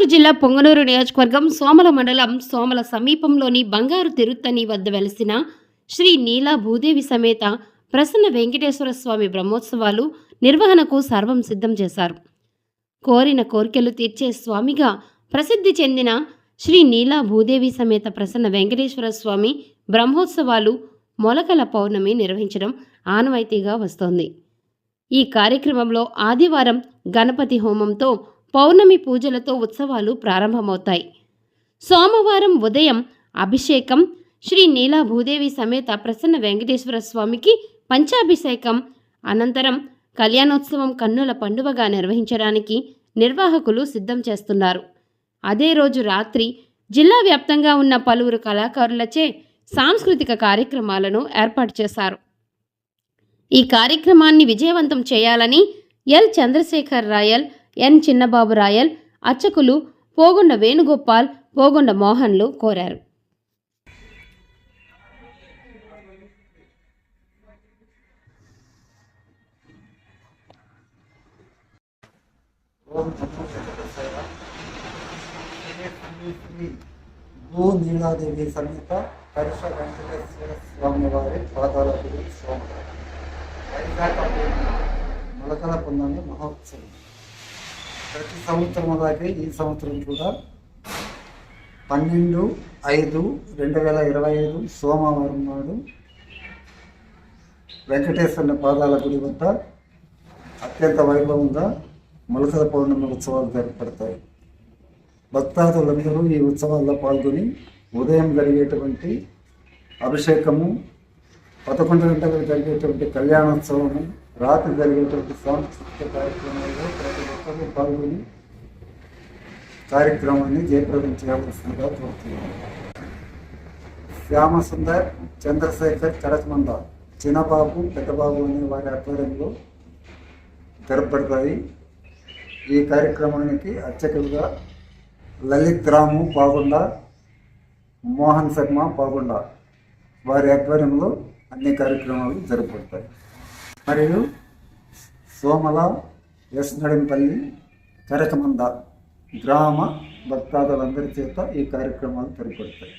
గుంటూరు జిల్లా పొంగనూరు నియోజకవర్గం సోమల మండలం సోమల సమీపంలోని బంగారు తిరుత్తని వద్ద వెలసిన శ్రీ నీలా భూదేవి సమేత ప్రసన్న వెంకటేశ్వర స్వామి బ్రహ్మోత్సవాలు నిర్వహణకు సర్వం సిద్ధం చేశారు. కోరిన కోరికలు తీర్చే స్వామిగా ప్రసిద్ధి చెందిన శ్రీ నీలా భూదేవి సమేత ప్రసన్న వెంకటేశ్వర స్వామి బ్రహ్మోత్సవాలు మొలకల పౌర్ణమి నిర్వహించడం ఆనవాయితీగా వస్తోంది. ఈ కార్యక్రమంలో ఆదివారం గణపతి హోమంతో పౌర్ణమి పూజలతో ఉత్సవాలు ప్రారంభమవుతాయి. సోమవారం ఉదయం అభిషేకం శ్రీ నీలా భూదేవి సమేత ప్రసన్న వెంకటేశ్వర స్వామికి పంచాభిషేకం అనంతరం కళ్యాణోత్సవం కన్నుల పండువగా నిర్వహించడానికి నిర్వాహకులు సిద్ధం చేస్తున్నారు. అదే రోజు రాత్రి జిల్లా వ్యాప్తంగా ఉన్న పలువురు కళాకారులచే సాంస్కృతిక కార్యక్రమాలను ఏర్పాటు చేశారు. ఈ కార్యక్రమాన్ని విజయవంతం చేయాలని L. Chandrasekhar royal N Chinnababu royal అర్చకులు పోగొండ వేణుగోపాల్ పోగొండ మోహన్లు కోరారు ఓం నమో వెంకటేశాయ. భూ నీలాదేవి సమేత కరుష వెంకటేశ్వర స్వామి వారి పాదాలకు స్వామి వైశాఖ పూర్ణిమ మొలకల పొందని మహోత్సవం ప్రతి సంవత్సరం అలాగే ఈ సంవత్సరం కూడా పన్నెండు ఐదు రెండు వేల ఇరవై ఐదు సోమవారం నాడు వెంకటేశ్వరుని పాదాల గుడి వద్ద అత్యంత వైభవంగా మొలకల పౌర్ణమి ఉత్సవాలు జరపడతాయి భక్తాదులందరూ ఈ ఉత్సవాల్లో పాల్గొని ఉదయం జరిగేటువంటి అభిషేకము పదకొండు గంటలకు జరిగేటువంటి కళ్యాణోత్సవము రాత్రి జరిగేటువంటి సాంస్కృతిక కార్యక్రమాల్లో ప్రతి ఒక్కరూ పాల్గొని కార్యక్రమాన్ని జయప్రదం చేయవలసిందిగా కోరుతున్నాను. శ్యామసుందర్ చంద్రశేఖర్ కడకమంద చిన్నబాబు పెద్దబాబు అనే వారి ఆధ్వర్యంలో జరపడతాయి ఈ కార్యక్రమానికి అర్చకులుగా లలిత్ రాము బాగుండ మోహన్ శర్మ బాగుండ వారి ఆధ్వర్యంలో అన్ని కార్యక్రమాలు జరపడతాయి మరియు సోమల ఎస్నడింపల్లి కరకమంద గ్రామ భక్తాదులందరి చేత ఈ కార్యక్రమాలు జరపడతాయి